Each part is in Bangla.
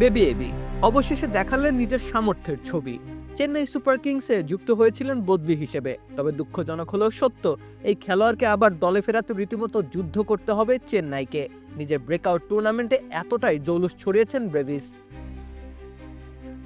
বেবি এবি অবশেষে দেখালেন নিজের সামর্থ্যের ছবি। চেন্নাই সুপার কিংসে যুক্ত হয়েছিলেন বদলি হিসেবে, তবে দুঃখজনক হলেও সত্য, এই খেলোয়াড়কে আবার দলে ফেরাতে রীতিমতো যুদ্ধ করতে হবে চেন্নাইকে। নিজের ব্রেকআউট টুর্নামেন্টে এতটাই জৌলুস ছড়িয়েছেন ব্রেভিস।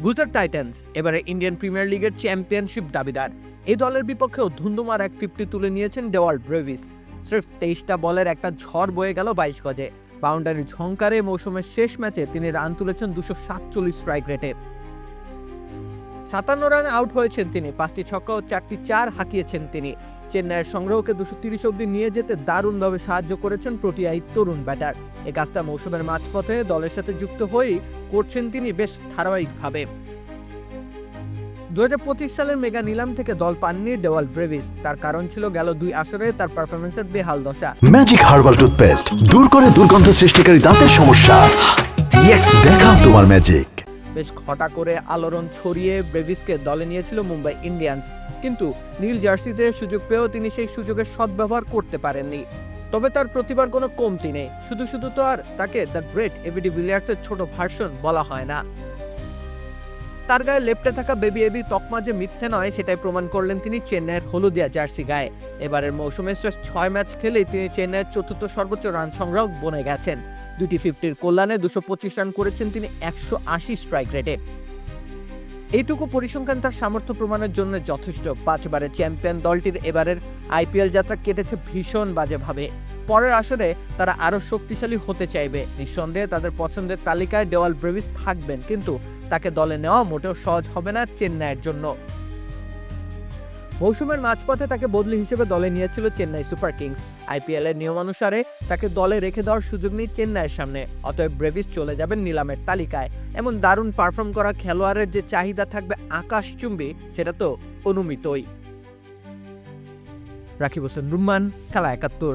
গুজরাট টাইটান্স, এবারে ইন্ডিয়ান প্রিমিয়ার লিগের চ্যাম্পিয়নশিপ দাবিদার। এই দলের বিপক্ষেও ধুন্দুমার এক ফিফটি তুলে নিয়েছেন ডেওয়াল ব্রেভিস। সির্ফ তেইশটা বলের একটা ঝড় বয়ে গেল বাইশ গজে। বাউন্ডারি ঝংকারে মৌসুমের শেষ ম্যাচে তিনি রান তুলেছেন দুশো সাতচল্লিশ স্ট্রাইক রেটে সাতান্ন রানে আউট হয়েছেন তিনি, পাঁচটি ছক্কা ও চারটি চার হাঁকিয়েছেন তিনি। চেন্নাইয়ের সংগ্রহকে দুশো তিরিশ অব্দি নিয়ে যেতে দারুণভাবে সাহায্য করেছেন প্রোটিয়াই তরুণ ব্যাটার। এ কাজটা মৌসুমের মাঝপথে দলের সাথে যুক্ত হয়েই করছেন তিনি বেশ ধারাবাহিকভাবে। দু সালের মেগা নিলাম থেকে দল পাননি ডেওয়াল ব্রেভিস। তার কারণ ছিল গেল দুই আসরে তার পারফরমেন্সের বেহাল দশা। ম্যাজিক হার্বাল টুথপেস্ট দূর করে দুর্গন্ধ সৃষ্টিকারী দাঁতের সমস্যা। ইয়েস দেখাও তোমার ম্যাজিক বেশ ঘটা করে আলোড়ন ছড়িয়ে ব্রেভিসকে দলে নিয়েছিল মুম্বাই ইন্ডিয়ান্স। কিন্তু নীল জার্সিতে সুযোগ পেয়েও তিনি সেই সুযোগের সদ্ব্যবহার করতে পারেননি। তবে তার প্রতিভার কোনো কমতি নেই। শুধু শুধু তো আর তাকে দ্য গ্রেট এবিডি উইলিয়ার্সের ছোট ভার্সন বলা হয় না। তার গায়ে লেপ্টে থাকা বেবি এবি তকমা যে মিথ্যে নয়, সেটাই প্রমাণ করলেন তিনি চেন্নাইয়ের হলুদিয়া জার্সি গায়ে। এবারের মৌসুমে শেষ ছয় ম্যাচ খেলেই তিনি চেন্নাইয়ের চতুর্থ সর্বোচ্চ রান সংগ্রহ বনে গেছেন। দুটি ফিফটির কল্যাণে দুশো পঁচিশ রান করেছেন তিনি একশো আশি স্ট্রাইক রেটে। এইটুকু পরিসংখ্যান তার সামর্থ্য প্রমাণের জন্য যথেষ্ট। পাঁচবারের চ্যাম্পিয়ন দলটির এবারের আইপিএল যাত্রা কেটেছে ভীষণ বাজেভাবে। পরের আসরে তারা আরও শক্তিশালী হতে চাইবে। নিঃসন্দেহে তাদের পছন্দের তালিকায় ডেওয়াল ব্রেভিস থাকবেন, কিন্তু তাকে দলে নেওয়া মোটেও সহজ হবে না চেন্নাইয়ের জন্য। মৌসুমের মাঝপথে তাকে বদলি হিসেবে দলে নিয়েছিল চেন্নাই সুপার কিংস। আইপিএল এর নিয়মানুসারে তাকে দলে রেখে দেওয়ার সুযোগ নেই চেন্নাইয়ের সামনে। অতএব ব্রেভিস চলে যাবেন নিলামের তালিকায়। এমন দারুণ পারফর্ম করা খেলোয়াড়ের যে চাহিদা থাকবে আকাশচুম্বী, সেটা তো অনুমিতই। রাকিব হোসেন, রুম্মান, খেলা একাত্তর।